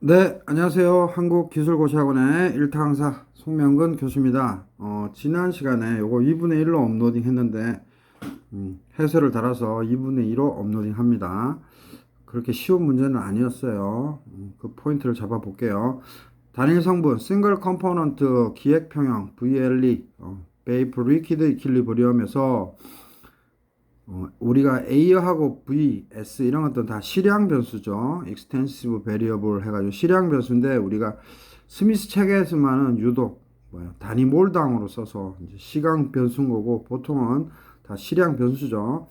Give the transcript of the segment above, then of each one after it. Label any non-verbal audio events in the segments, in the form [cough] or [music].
네, 안녕하세요. 한국기술고시학원의 일타강사 송명근 교수입니다. 어, 지난 시간에 요거 2분의 1로 업로딩 했는데, 음, 해설을 달아서 2분의 2로 업로딩 합니다. 그렇게 쉬운 문제는 아니었어요. 음, 그 포인트를 잡아 볼게요. 단일 성분, 싱글 컴포넌트 기획 평형, VLE, 어, 베이프 리퀴드 이퀄리브리엄에서 어, 우리가 A하고 V, S 이런 것들은 다 실량 변수죠. extensive variable 해가지고 실량 변수인데 우리가 스미스 책에서만은 유독 뭐야 단위 몰당으로 써서 시간 변수인 거고 보통은 다 실량 변수죠.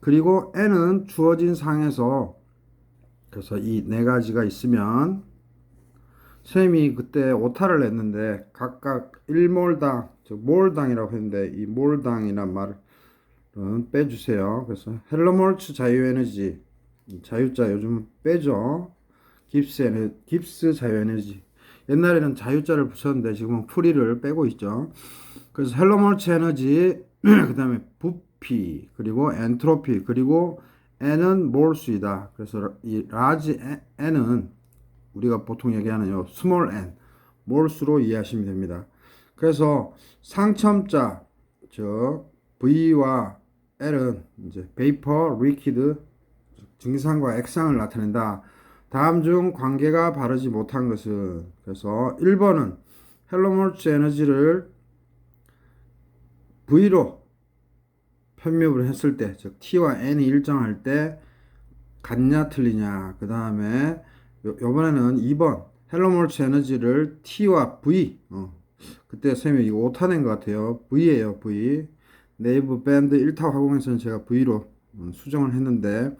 그리고 N은 주어진 상에서 그래서 이 네 가지가 있으면 선생님이 그때 오타를 냈는데 각각 1몰당, 즉 몰당이라고 했는데 이 몰당이란 말을 은 빼주세요. 그래서 헬로몰츠 자유에너지 자유자 요즘 빼죠. 깁스 에너 깁스 자유에너지 옛날에는 자유자를 붙였는데 지금은 프리를 빼고 있죠. 그래서 헬로몰츠 에너지 [clears throat] 그다음에 부피 그리고 엔트로피 그리고 n은 몰수이다. 그래서 이 라지 n은 우리가 보통 얘기하는 요 스몰 n 몰수로 이해하시면 됩니다. 그래서 상첨자 즉 V와 L은 이제 베이퍼, 리퀴드 증상과 액상을 나타낸다. 다음 중 관계가 바르지 못한 것은 그래서 1번은 헬로몰츠 에너지를 V로 편입을 했을 때, 즉 T와 N이 일정할 때 같냐 틀리냐. 그 다음에 요번에는 2번 헬로몰츠 에너지를 T와 V 어, 그때 쌤이 이거 오타 낸 것 같아요. V예요, V. 네이버 밴드 1타 화공에서는 제가 V로 음, 수정을 했는데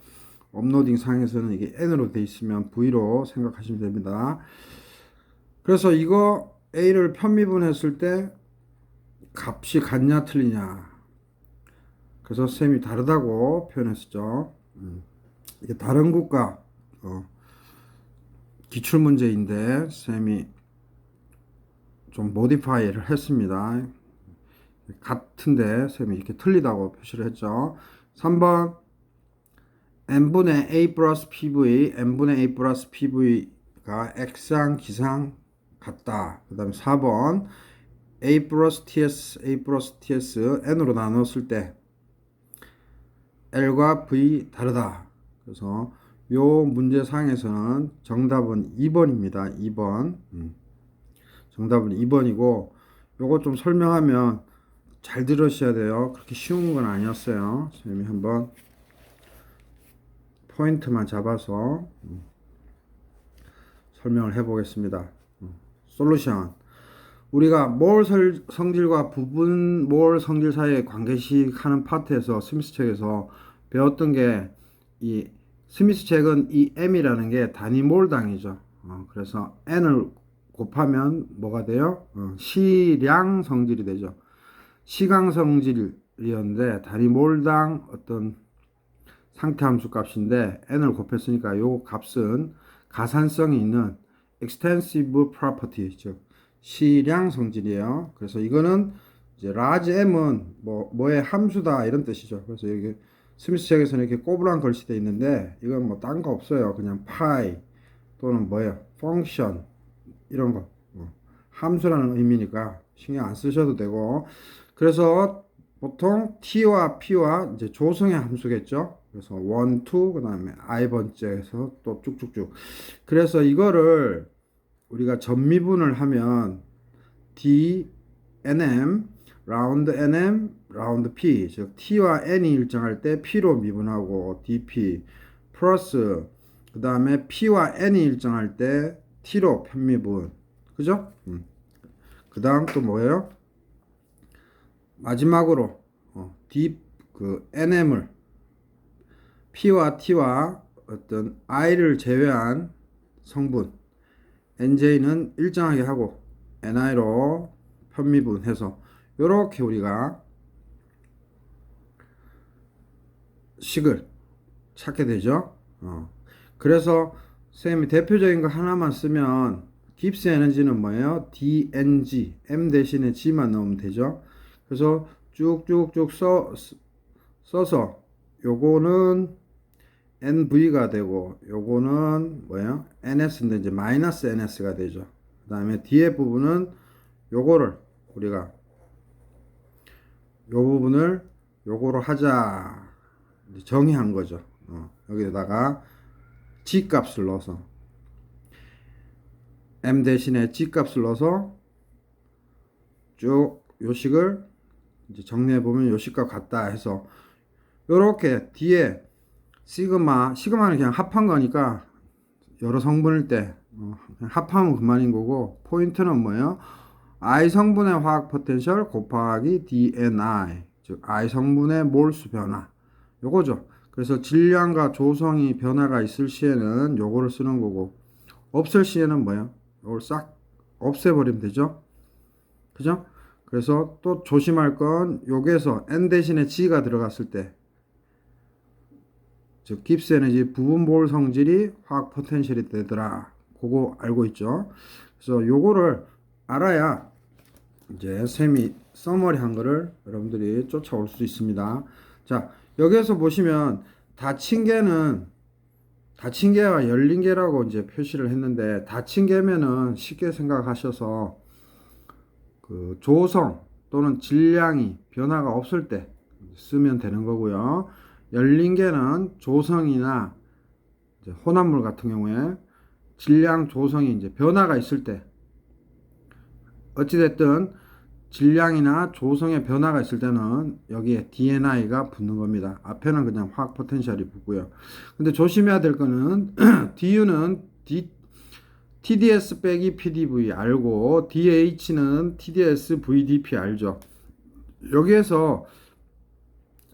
업로딩 상에서는 이게 N으로 돼 있으면 V로 생각하시면 됩니다. 그래서 이거 A를 편미분했을 때 값이 같냐 틀리냐. 그래서 쌤이 다르다고 표현했었죠. 음, 이게 다른 국가 어, 기출 문제인데 쌤이 좀 모디파이를 했습니다. 같은데 쌤이 이렇게 틀리다고 표시를 했죠. 3번 n분의 a 플러스 pv n분의 a 플러스 pv가 x상 기상 같다. 그 다음에 4번 a 플러스 ts a 플러스 ts n으로 나눴을 때 l과 v 다르다. 그래서 요 문제상에서는 정답은 2번입니다. 2번. 음. 정답은 2번이고 요거 좀 설명하면 잘 들으셔야 돼요. 그렇게 쉬운 건 아니었어요. 선생님이 한번 포인트만 잡아서 음, 설명을 해 보겠습니다. 음, 솔루션. 우리가 몰 성질과 부분 몰 성질 사이의 관계식 하는 파트에서 스미스 책에서 배웠던 게 이 스미스 책은 이 m이라는 게 단위 몰당이죠. 어, 그래서 n을 곱하면 뭐가 돼요? 어, 시량 성질이 되죠. 시강 성질이었는데 단위 몰당 어떤 상태 함수 값인데 n을 곱했으니까 요 값은 가산성이 있는 extensive property 즉 시량 성질이에요. 그래서 이거는 이제 large m은 뭐 뭐의 함수다 이런 뜻이죠. 그래서 여기 스미스 책에서는 이렇게 꼬부랑 글씨돼 있는데 이건 뭐 딴 거 없어요. 그냥 파이 또는 뭐예요? 펑션 이런 거뭐 함수라는 의미니까 신경 안 쓰셔도 되고 그래서 보통 t와 p와 이제 조성의 함수겠죠. 그래서 1, 2, 그 다음에 i 번째에서 또 쭉쭉쭉. 그래서 이거를 우리가 전미분을 하면 d, nm, 라운드 nm, 라운드 p, 즉 t와 n이 일정할 때 p로 미분하고 dp 플러스 그 다음에 p와 n이 일정할 때 t로 편미분. 그죠? 음. 그 다음 또 뭐예요? 마지막으로 어, D 그 NM을 P와 T와 어떤 I를 제외한 성분 NJ는 일정하게 하고 NI로 편미분해서 이렇게 우리가 식을 찾게 되죠. 어. 그래서 선생님이 대표적인 거 하나만 쓰면 깁스 에너지는 뭐예요? DNG M 대신에 G만 넣으면 되죠. 그래서 쭉쭉쭉 써, 써서 요거는 NV가 되고 요거는 뭐예요? NS인데 이제 마이너스 NS가 되죠. 그 다음에 뒤에 부분은 요거를 우리가 요 부분을 요거로 하자 정의한 거죠. 어, 여기다가 G 값을 넣어서 M 대신에 G 값을 넣어서 쭉 요식을 이제 정리해 보면 요식과 같다 해서 요렇게 뒤에 시그마 시그마는 그냥 합한 거니까 여러 성분일 때 어, 합하면 그만인 거고 포인트는 뭐예요? I 성분의 화학 포텐셜 곱하기 DNI 즉 I 성분의 몰수 변화 요거죠. 그래서 질량과 조성이 변화가 있을 시에는 요거를 쓰는 거고 없을 시에는 뭐예요? 요걸 싹 없애버리면 되죠. 그죠? 그래서 또 조심할 건 여기에서 N 대신에 G가 들어갔을 때 즉 깁스 에너지 부분 볼 성질이 화학 포텐셜이 되더라. 그거 알고 있죠. 그래서 요거를 알아야 이제 셈이 써머리 한 거를 여러분들이 쫓아올 수 있습니다. 자, 여기에서 보시면 닫힌 개는 닫힌 개와 열린 개라고 이제 표시를 했는데 닫힌 개면은 쉽게 생각하셔서 그 조성 또는 질량이 변화가 없을 때 쓰면 되는 거고요. 열린 개는 조성이나 혼합물 같은 경우에 질량 조성이 이제 변화가 있을 때 어찌됐든 질량이나 조성의 변화가 있을 때는 여기에 DNI가 붙는 겁니다. 앞에는 그냥 화학 포텐셜이 붙고요. 근데 조심해야 될 거는 [clears throat] DU는 D, TDS 빼기 PDV 알고 DH는 TDS VDP 알죠. 여기에서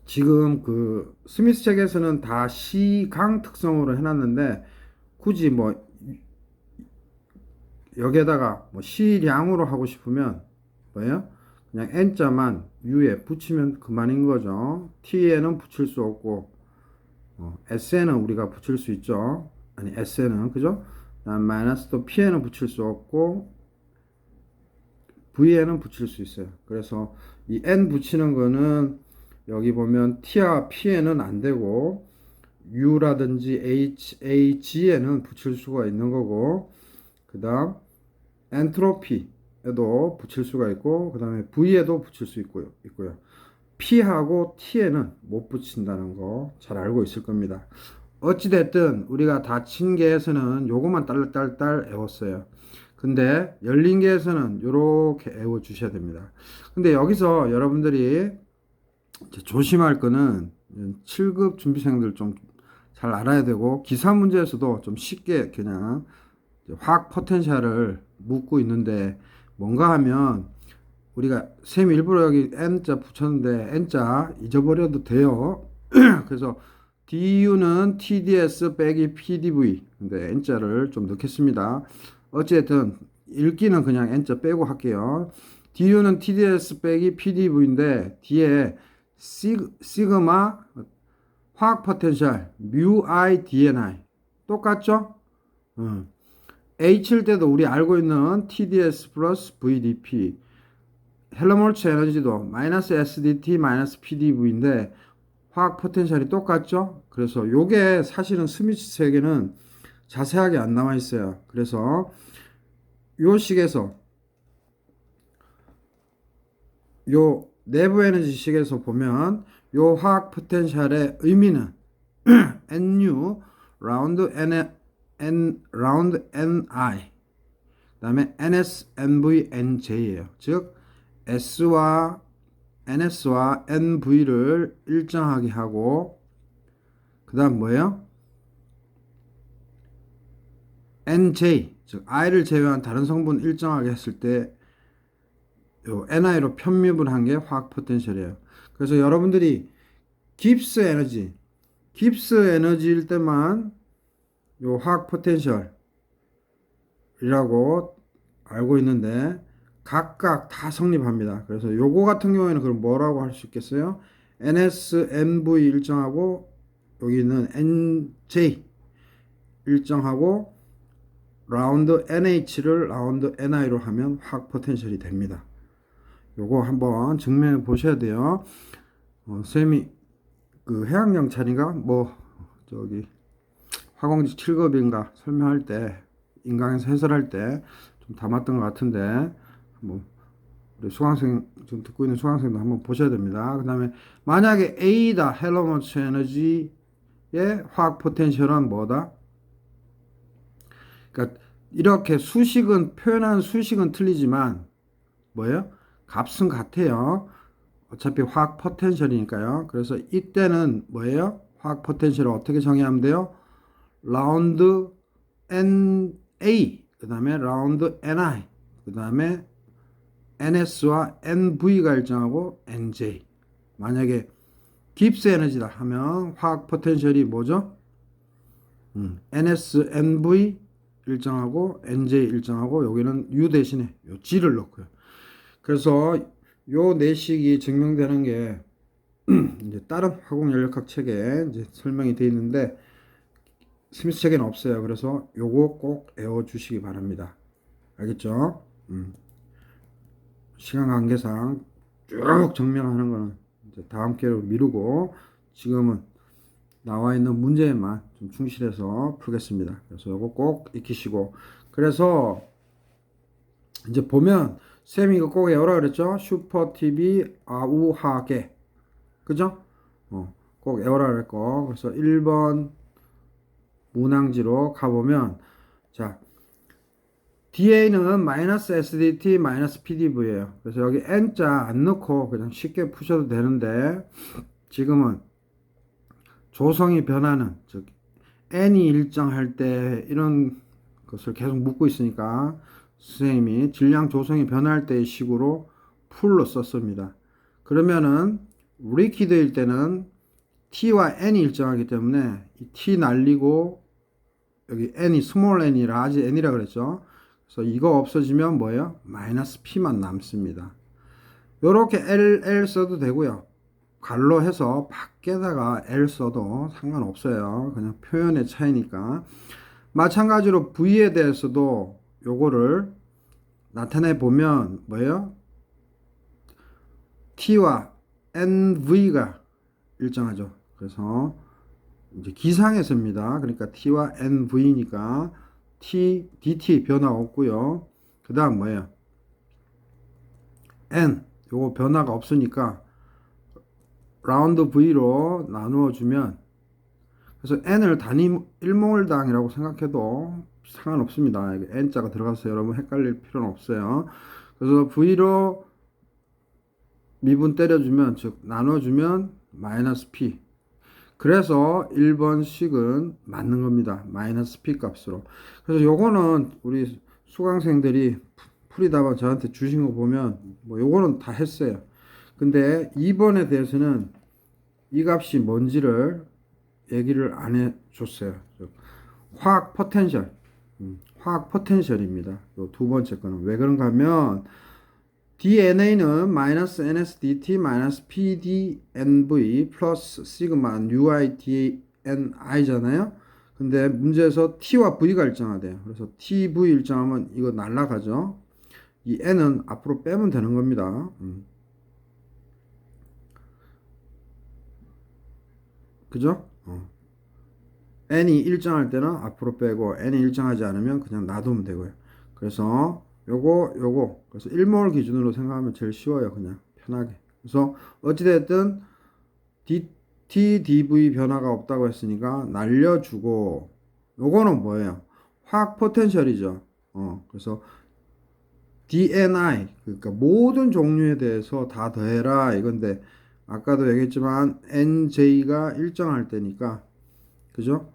지금 그 스미스 책에서는 다 시강 특성으로 해놨는데 굳이 뭐 여기에다가 뭐 시량으로 하고 싶으면 뭐예요? 그냥 n자만 u에 붙이면 그만인 거죠. t에는 붙일 수 없고 어, s에는 우리가 붙일 수 있죠. 아니 s에는 그죠? 마이너스 또 p에는 붙일 수 없고 v에는 붙일 수 있어요. 그래서 이 n 붙이는 거는 여기 보면 t와 p에는 안 되고 u라든지 h, h에는 붙일 수가 있는 거고 그 다음 엔트로피에도 붙일 수가 있고 그 다음에 V에도 붙일 수 있고요. 있고요. P하고 T에는 못 붙인다는 거 잘 알고 있을 겁니다. 어찌됐든 우리가 닫힌 개에서는 요것만 딸딸딸 애웠어요. 근데 열린 개에서는 요렇게 애워 주셔야 됩니다. 근데 여기서 여러분들이 조심할 거는 7급 준비생들 좀 잘 알아야 되고 기사 문제에서도 좀 쉽게 그냥 화학 포텐셜을 묻고 있는데 뭔가 하면 우리가 셈 일부러 여기 n자 붙였는데 n자 잊어버려도 돼요. [clears throat] 그래서 du는 tds 빼기 pdv 근데 n자를 좀 넣겠습니다. 어쨌든 읽기는 그냥 n자 빼고 할게요. du는 tds 빼기 pdv인데 뒤에 시그, 시그마 화학 포텐셜 mu i dni 똑같죠? 응. H일 때도 우리 알고 있는 TDS 플러스 VDP 헬로몰츠 에너지도 마이너스 SDT 마이너스 PDV인데 화학 포텐셜이 똑같죠? 그래서 요게 사실은 스미스 책에는 자세하게 안 나와 있어요. 그래서 요 식에서 요 내부 에너지 식에서 보면 요 화학 포텐셜의 의미는 [clears throat] NU 라운드 N N 라운드 NI 그다음에 NS, NV, NJ예요. 즉 S와 NS와 NV를 일정하게 하고 그 다음 뭐예요? NJ 즉 I를 제외한 다른 성분 일정하게 했을 때 요 NI로 편입을 한게 화학 포텐셜이에요. 그래서 여러분들이 깁스 에너지 깁스 에너지일 때만 요 화학 포텐셜이라고 알고 있는데 각각 다 성립합니다. 그래서 요거 같은 경우에는 그럼 뭐라고 할 수 있겠어요? NS, NV 일정하고 여기는 NJ 일정하고 라운드 NH를 라운드 NI로 하면 화학 포텐셜이 됩니다. 요거 한번 증명해 보셔야 돼요. 어, 쌤이 그 해양경찰인가 뭐 저기 화공지 7급인가 설명할 때 인강에서 해설할 때 좀 담았던 것 같은데 한번 우리 수강생 지금 듣고 있는 수강생도 한번 보셔야 됩니다. 그 다음에 만약에 A다 헬로먼츠 에너지의 화학 포텐셜은 뭐다? 그러니까 이렇게 수식은 표현한 수식은 틀리지만 뭐예요? 값은 같아요. 어차피 화학 포텐셜이니까요. 그래서 이때는 뭐예요? 화학 포텐셜을 어떻게 정의하면 돼요? 라운드 NA 그 다음에 라운드 NI 그 다음에 NS와 NV가 일정하고 NJ 만약에 깁스 에너지다 하면 화학 포텐셜이 뭐죠? 음, NS, NV 일정하고 NJ 일정하고 여기는 U 대신에 요 G를 넣고요. 그래서 요 내식이 증명되는 게 [clears throat] 이제 다른 화공 연력학 책에 이제 설명이 되어 있는데 스미스 책에는 없어요. 그래서 요거 꼭 외워 주시기 바랍니다. 알겠죠? 음. 시간 관계상 쭉 증명하는 거는 다음 기회로 미루고 지금은 나와 있는 문제에만 좀 충실해서 풀겠습니다. 그래서 요거 꼭 익히시고 그래서 이제 보면 쌤이 이거 꼭 외우라 그랬죠? 슈퍼 TV 아우하게 그죠? 어, 꼭 외우라 그랬고 그래서 1번 문항지로 가보면 자 DA는 마이너스 SDT 마이너스 PDV예요. 그래서 여기 N자 안 넣고 그냥 쉽게 푸셔도 되는데 지금은 조성이 변하는 즉 N이 일정할 때 이런 것을 계속 묻고 있으니까 선생님이 질량 조성이 변할 때의 식으로 풀로 썼습니다. 그러면은 리퀴드일 때는 T와 N이 일정하기 때문에 이 T 날리고 여기 N이 스몰 N이 라지 N이라 그랬죠. 그래서 이거 없어지면 뭐예요? 마이너스 P만 남습니다. 요렇게 L, L 써도 되고요. 갈로 해서 밖에다가 L 써도 상관없어요. 그냥 표현의 차이니까. 마찬가지로 V에 대해서도 요거를 나타내 보면 뭐예요? T와 NV가 일정하죠. 그래서 이제 기상에서입니다. 그러니까 T와 NV니까 T, DT 변화 없고요. 그 다음 뭐예요? N 요거 변화가 없으니까 라운드 V로 나누어 주면 그래서 N을 단위 일몰당이라고 생각해도 상관없습니다. N자가 들어가서 여러분 헷갈릴 필요는 없어요. 그래서 V로 미분 때려주면 즉 나눠주면 마이너스 P 그래서 1번식은 맞는 겁니다. 마이너스 P 값으로. 그래서 요거는 우리 수강생들이 풀이답안 저한테 주신 거 보면 뭐 요거는 다 했어요. 근데 2번에 대해서는 이 값이 뭔지를 얘기를 안 해줬어요. 화학 포텐셜. 음, 화학 포텐셜입니다. 요두 번째 거는 왜 그런가 하면 DNA는 마이너스 NSDT 마이너스 PDNV 플러스 시그마 UIDNI잖아요. 근데 문제에서 T와 V가 일정하대요. 그래서 TV 일정하면 이거 날라가죠. 이 N은 앞으로 빼면 되는 겁니다. 음. 그죠? 어. N이 일정할 때는 앞으로 빼고 N이 일정하지 않으면 그냥 놔두면 되고요. 그래서 요거 요거. 그래서 1몰 기준으로 생각하면 제일 쉬워요 그냥. 편하게. 그래서 어찌됐든 DTDV 변화가 없다고 했으니까 날려주고 요거는 뭐예요? 화학 포텐셜이죠. 어 그래서 DNI 그러니까 모든 종류에 대해서 다 더해라. 이건데 아까도 얘기했지만 NJ가 일정할 때니까. 그죠?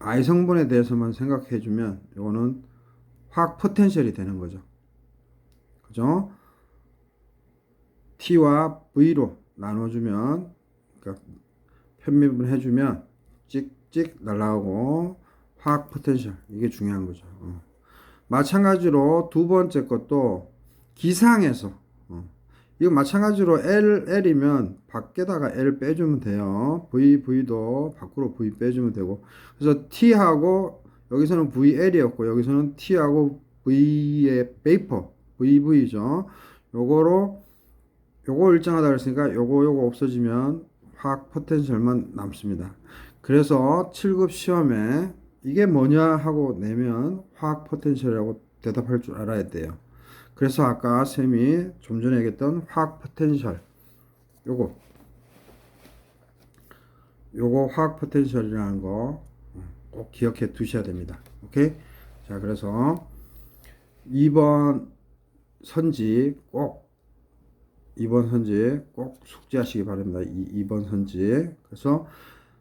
I 성분에 대해서만 생각해 주면 요거는 화학 포텐셜이 되는 거죠. 그죠? T와 V로 나눠주면, 그러니까 편미분 해주면 찍찍 날아가고 화학 포텐셜 이게 중요한 거죠. 어. 마찬가지로 두 번째 것도 기상에서 어. 이거 마찬가지로 L, L이면 밖에다가 L 빼주면 돼요. V, V도 밖으로 V 빼주면 되고. 그래서 T하고 여기서는 VL이었고 여기서는 T하고 V의 베이퍼 VV죠. 요거로 요거 일정하다 그랬으니까 요거 요거 없어지면 화학 포텐셜만 남습니다. 그래서 7급 시험에 이게 뭐냐 하고 내면 화학 포텐셜이라고 대답할 줄 알아야 돼요. 그래서 아까 쌤이 좀 전에 얘기했던 화학 포텐셜 요거 요거 화학 포텐셜이라는 거 꼭 기억해 두셔야 됩니다. 오케이? 자, 그래서 2번 선지 꼭 2번 선지 꼭 숙지하시기 바랍니다. 이 2번 선지. 그래서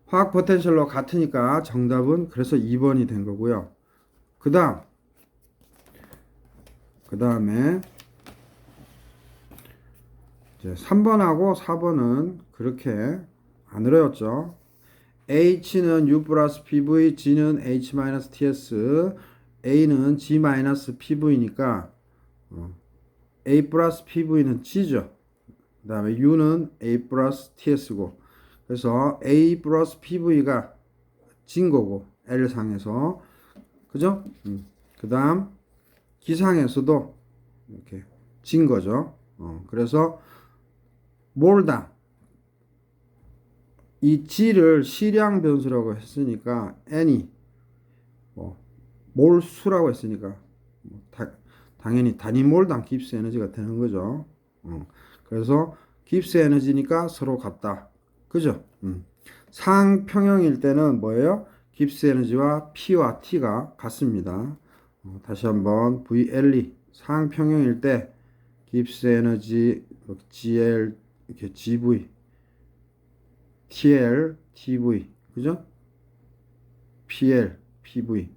화학 포텐셜로 같으니까 정답은 그래서 2번이 된 거고요. 그다음 그다음에 이제 3번하고 4번은 그렇게 안 어려웠죠. H는 U 플러스 PV, G는 H 마이너스 TS, A는 G 마이너스 PV니까 어, A 플러스 PV는 G죠. 그 다음에 U는 A 플러스 TS고 그래서 A 플러스 PV가 G인 거고 L상에서 그죠? 음. 그 다음 기상에서도 이렇게 진 거죠. 어, 그래서 몰당 이 G를 시량 변수라고 했으니까 N이 뭐 몰수라고 했으니까 뭐 다, 당연히 단위몰 당 깁스 에너지가 되는 거죠. 어, 그래서 깁스 에너지니까 서로 같다. 그죠? 음. 상평형일 때는 뭐예요? 깁스 에너지와 P와 T가 같습니다. 어, 다시 한번 VLE 상평형일 때 깁스 에너지 GL 이렇게 GV TL, TV, 그죠? PL, PV.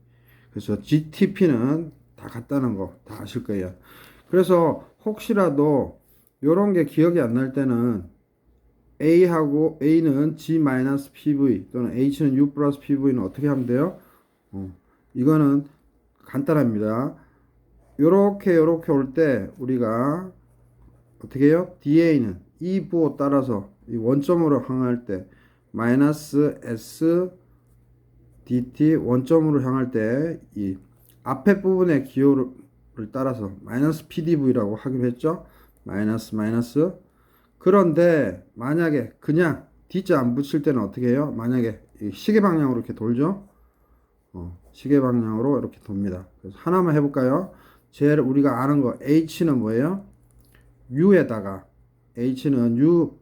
그래서 GTP는 다 같다는 거 다 아실 거예요. 그래서 혹시라도 요런 게 기억이 안 날 때는 A하고 A는 G-PV 또는 H는 U 플러스 PV는 어떻게 하면 돼요? 어, 이거는 간단합니다. 요렇게 요렇게 올 때 우리가 어떻게 해요? DA는 이 부호 따라서 이 원점으로 향할 때 마이너스 S dt 원점으로 향할 때 이 앞에 부분의 기호를 따라서 마이너스 PDV라고 하기로 했죠. 마이너스 마이너스 그런데 만약에 그냥 D자 안 붙일 때는 어떻게 해요? 만약에 시계 방향으로 이렇게 돌죠. 어, 시계 방향으로 이렇게 돕니다. 그래서 하나만 해볼까요? 제일 우리가 아는 거 H는 뭐예요? U에다가 H는 U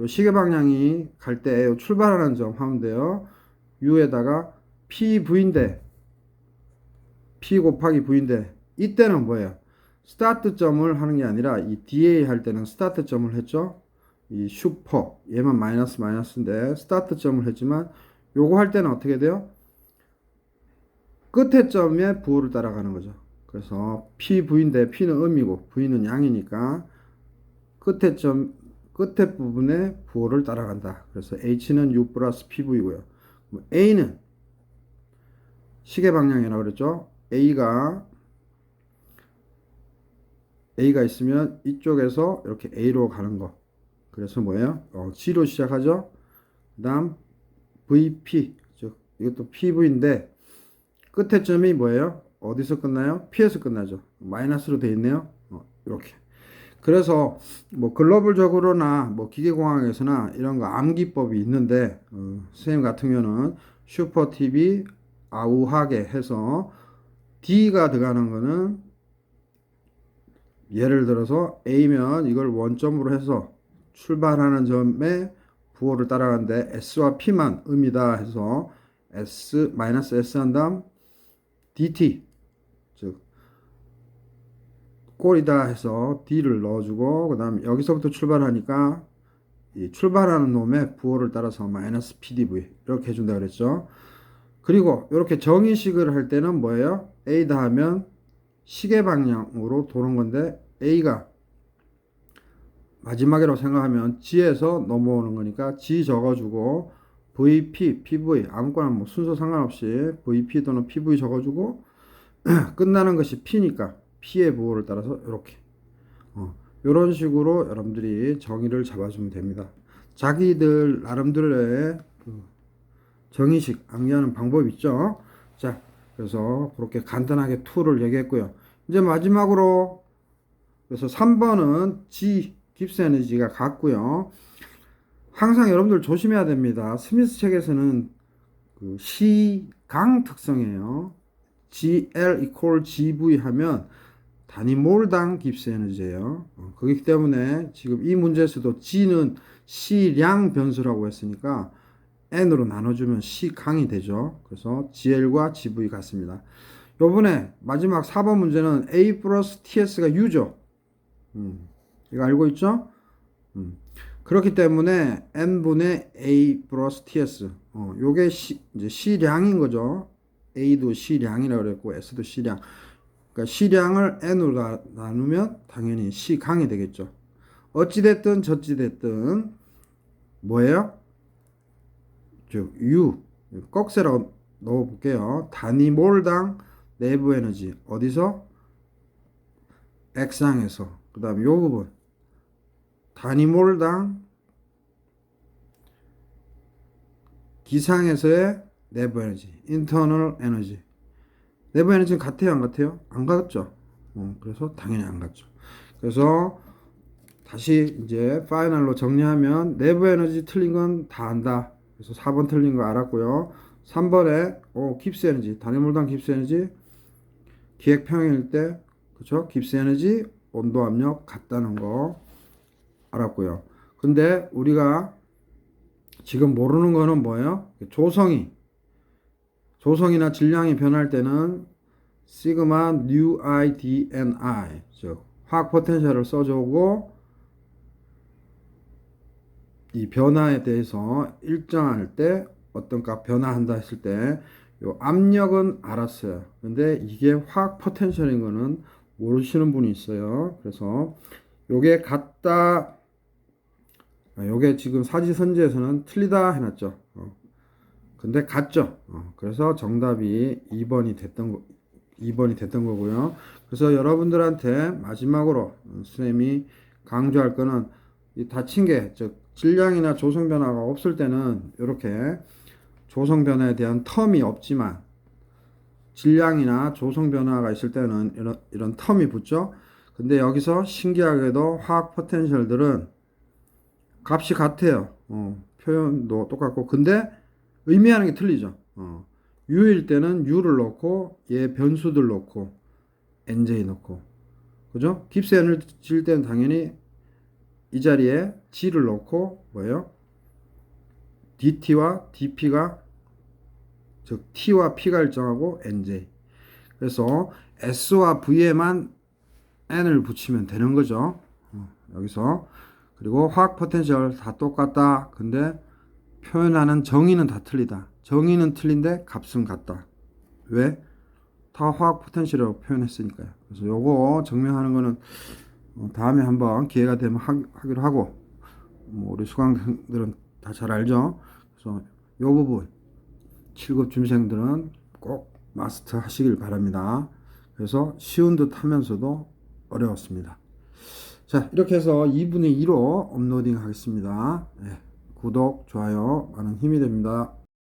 요 시계 방향이 갈 때 출발하는 점 하면 돼요. U에다가 PV인데 P 곱하기 V인데 이때는 뭐예요? 스타트 점을 하는 게 아니라 이 DA 할 때는 스타트 점을 했죠. 이 슈퍼 얘만 마이너스 마이너스인데 스타트 점을 했지만 요거 할 때는 어떻게 돼요? 끝에 점에 부호를 따라가는 거죠. 그래서 PV인데 P는 음이고 V는 양이니까 끝에 점 끝에 부분에 부호를 따라간다. 그래서 H는 U 플러스 PV고요. 뭐 A는 시계 방향이라고 그랬죠. A가 A가 있으면 이쪽에서 이렇게 A로 가는 거. 그래서 뭐예요? 어, G로 시작하죠. 그다음 VP 즉 이것도 PV인데 끝에 점이 뭐예요? 어디서 끝나요? P에서 끝나죠. 마이너스로 돼 있네요. 어, 이렇게. 그래서 뭐 글로벌적으로나 뭐 기계공학에서나 이런 거 암기법이 있는데 어, 선생님 같은 경우는 슈퍼 TV 아우하게 해서 D가 들어가는 거는 예를 들어서 A면 이걸 원점으로 해서 출발하는 점에 부호를 따라가는데 S와 P만 음이다 해서 S 마이너스 S 한 다음 DT 즉 꼴이다 해서 D를 넣어주고 그 다음에 여기서부터 출발하니까 이 출발하는 놈의 부호를 따라서 마이너스 PDV 이렇게 해준다 그랬죠. 그리고 이렇게 정의식을 할 때는 뭐예요? A다 하면 시계 방향으로 도는 건데 A가 마지막이라고 생각하면 G에서 넘어오는 거니까 G 적어주고 VP, PV 아무거나 뭐 순서 상관없이 VP 또는 PV 적어주고 [clears throat] 끝나는 것이 P니까 P의 부호를 따라서 이렇게 어, 이런 식으로 여러분들이 정의를 잡아주면 됩니다. 자기들 나름대로의 그 정의식 암기하는 방법 있죠. 자, 그래서 그렇게 간단하게 툴을 얘기했고요. 이제 마지막으로 그래서 3번은 G 깁스 에너지가 같고요. 항상 여러분들 조심해야 됩니다. 스미스 책에서는 그 시강 특성이에요. GL equal GV 하면 단위 몰당 깁스 에너지예요. 어, 그렇기 때문에 지금 이 문제에서도 G는 C량 변수라고 했으니까 N으로 나눠주면 C강이 되죠. 그래서 GL과 GV 같습니다. 요번에 마지막 4번 문제는 A 플러스 TS가 U죠. 음, 이거 알고 있죠? 음. 그렇기 때문에 n분의 a 플러스 ts 어, 요게 C, 이제 C량인 거죠. a도 C량이라고 그랬고 s도 C량. 그러니까 C량을 n으로 나, 나누면 당연히 C강이 되겠죠. 어찌 됐든 저찌 됐든 뭐예요? 즉 U 꺽쇠라고 넣어 볼게요. 단위 몰당 내부 에너지 어디서 X항에서 그 다음에 요 부분 단위 몰당 기상에서의 내부 에너지, 인터널 에너지. 내부 에너지는 같아요, 안 같아요? 안 같죠. 어, 그래서 당연히 안 같죠. 그래서 다시 이제 파이널로 정리하면 내부 에너지 틀린 건 다 안다. 그래서 4번 틀린 거 알았고요. 3번에 어, 깁스 에너지, 단위몰당 깁스 에너지 기획 평형일 때 그렇죠? 깁스 에너지 온도 압력 같다는 거 알았고요. 근데 우리가 지금 모르는 거는 뭐예요? 조성이 조성이나 질량이 변할 때는 시그마 뉴 i d n i 즉 화학 포텐셜을 써주고 이 변화에 대해서 일정할 때 어떤 값 변화한다 했을 때 요 압력은 알았어요. 근데 이게 화학 포텐셜인 거는 모르시는 분이 있어요. 그래서 요게 같다 아, 요게 지금 사지선지에서는 틀리다 해놨죠. 어. 근데 같죠. 어. 그래서 정답이 2번이 됐던 거, 2번이 됐던 거고요. 그래서 여러분들한테 마지막으로 선생님이 강조할 거는 이 다친 게, 즉, 질량이나 조성 변화가 없을 때는 이렇게 조성 변화에 대한 텀이 없지만 질량이나 조성 변화가 있을 때는 이런, 이런 텀이 붙죠. 근데 여기서 신기하게도 화학 포텐셜들은 값이 같아요. 어, 표현도 똑같고. 근데 의미하는 게 틀리죠. 어, U일 때는 U를 넣고, 얘 변수들 넣고, NJ 넣고. 그죠? 깁스 에너지일 때는 당연히 이 자리에 G를 넣고, 뭐예요? DT와 DP가, 즉, T와 P가 일정하고, NJ. 그래서 S와 V에만 N을 붙이면 되는 거죠. 어, 여기서. 그리고 화학 포텐셜 다 똑같다. 근데 표현하는 정의는 다 틀리다. 정의는 틀린데 값은 같다. 왜? 다 화학 포텐셜이라고 표현했으니까요. 그래서 요거 증명하는 거는 어, 다음에 한번 기회가 되면 하, 기로 하고 뭐 우리 수강생들은 다 잘 알죠. 그래서 요 부분 7급 준비생들은 꼭 마스터 하시길 바랍니다. 그래서 쉬운 듯 하면서도 어려웠습니다. 자, 이렇게 해서 2분의 2로 업로딩 하겠습니다. 네, 구독, 좋아요, 많은 힘이 됩니다.